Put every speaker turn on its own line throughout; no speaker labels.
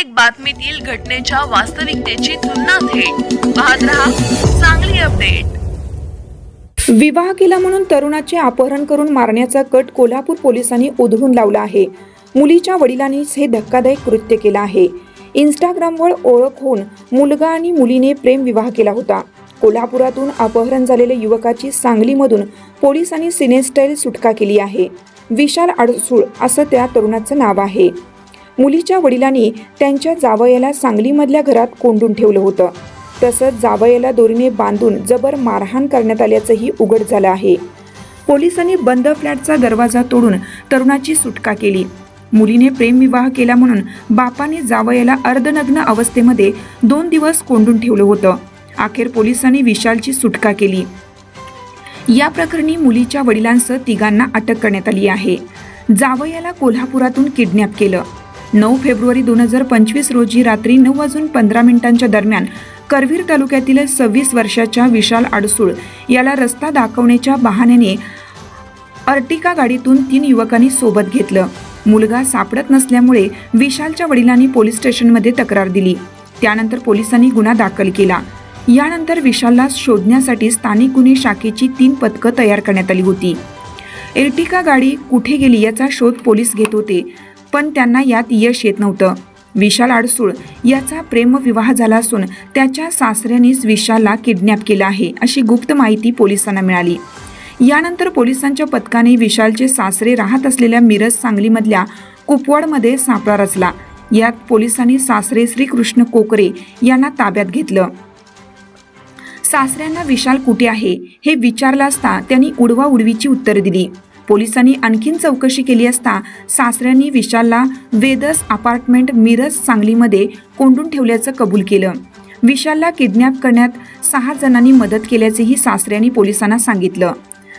प्रत्येक बातमीतील घटनेच्या वास्तविकतेची तुलना थेट. पाहत रहा चांगली अपडेट.
विवाह केला म्हणून तरुणाचे अपहरण करून मारण्याचा कट कोल्हापूर पोलिसांनी उधळून लावला आहे. मुलीच्या वडिलांनीच हे धक्कादायक कृत्य केलं आहे. इंस्टाग्रामवर ओळख होऊन मुलगा आणि मुलीने प्रेम विवाह केला होता. कोल्हापुरातून अपहरण झालेल्या युवकाची सांगलीमधून पोलिसांनी सिनेस्टाईल सुटका केली आहे. विशाल अडसूळ असं त्या तरुणाचं नाव आहे. मुलीच्या वडिलांनी त्यांच्या जावयाला सांगलीमधल्या घरात कोंडून ठेवलं होतं. तसंच जावयाला दोरीने बांधून जबर मारहाण करण्यात आल्याचंही उघड झालं आहे. पोलिसांनी बंद फ्लॅटचा दरवाजा तोडून तरुणाची सुटका केली. मुलीने प्रेमविवाह केला म्हणून बापाने जावयाला अर्धनग्न अवस्थेमध्ये दोन दिवस कोंडून ठेवलं होतं. अखेर पोलिसांनी विशालची सुटका केली. या प्रकरणी मुलीच्या वडिलांसह तिघांना अटक करण्यात आली आहे. जावयाला कोल्हापुरातून किडनॅप केलं. नऊ फेब्रुवारी दोन हजार पंचवीस रोजी रात्री नऊ वाजून पंधरा मिनिटांच्या दरम्यान करवीर तालुक्यातील सव्वीस वर्षाच्या विशाल अडसूळ याला रस्ता दाखवण्याच्या बहाण्याने अर्टिका गाडीतून तीन युवकांनी सोबत घेतलं. मुलगा सापडत नसल्यामुळे विशालच्या वडिलांनी पोलीस स्टेशनमध्ये तक्रार दिली. त्यानंतर पोलिसांनी गुन्हा दाखल केला. यानंतर विशालला शोधण्यासाठी स्थानिक गुन्हे शाखेची तीन पथकं तयार करण्यात आली होती. एर्टिका गाडी कुठे गेली याचा शोध पोलीस घेत होते. पण त्यांना यात यश येत नव्हतं. विशाल आडसूळ याचा प्रेमविवाह झाला असून त्याच्या सासऱ्यानेच विशालला किडनॅप केलं आहे अशी गुप्त माहिती पोलिसांना मिळाली. यानंतर पोलिसांच्या पथकाने विशालचे सासरे राहत असलेल्या मिरज सांगलीमधल्या कुपवाडमध्ये सापळा रचला. यात पोलिसांनी सासरे श्रीकृष्ण कोकरे यांना ताब्यात घेतलं. सासऱ्यांना विशाल कुठे आहे हे विचारलं असता त्यांनी उडवा उडवीची उत्तरं दिली. पोलिसांनी आणखीन चौकशी केली असता सासऱ्यांनी विशालला वेदस अपार्टमेंट मिरज सांगलीमध्ये कोंडून ठेवल्याचं कबूल केलं. विशालला किडनॅप करण्यात सहा जणांनी मदत केल्याचेही सासऱ्यांनी पोलिसांना सांगितलं.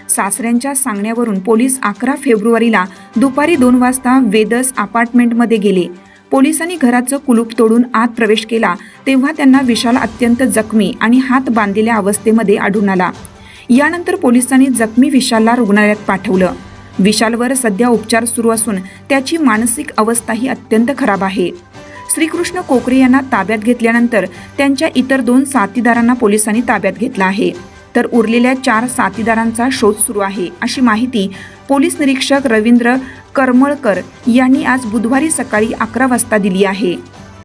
सासऱ्यांच्या सांगण्यावरून पोलीस अकरा फेब्रुवारीला दुपारी दोन वाजता वेदस अपार्टमेंटमध्ये गेले. पोलिसांनी घराचं कुलूप तोडून आत प्रवेश केला तेव्हा त्यांना विशाल अत्यंत जखमी आणि हात बांधलेल्या अवस्थेमध्ये आढळून आला. यानंतर पोलिसांनी जखमी विशालला रुग्णालयात पाठवलं. विशालवर सध्या उपचार सुरू असून त्याची मानसिक अवस्थाही अत्यंत खराब आहे. श्रीकृष्ण कोकरे यांना ताब्यात घेतल्यानंतर त्यांच्या इतर दोन साथीदारांना पोलिसांनी ताब्यात घेतला आहे. तर उरलेल्या चार साथीदारांचा शोध सुरू आहे अशी माहिती पोलीस निरीक्षक रवींद्र करमळकर यांनी आज बुधवारी सकाळी अकरा वाजता दिली आहे.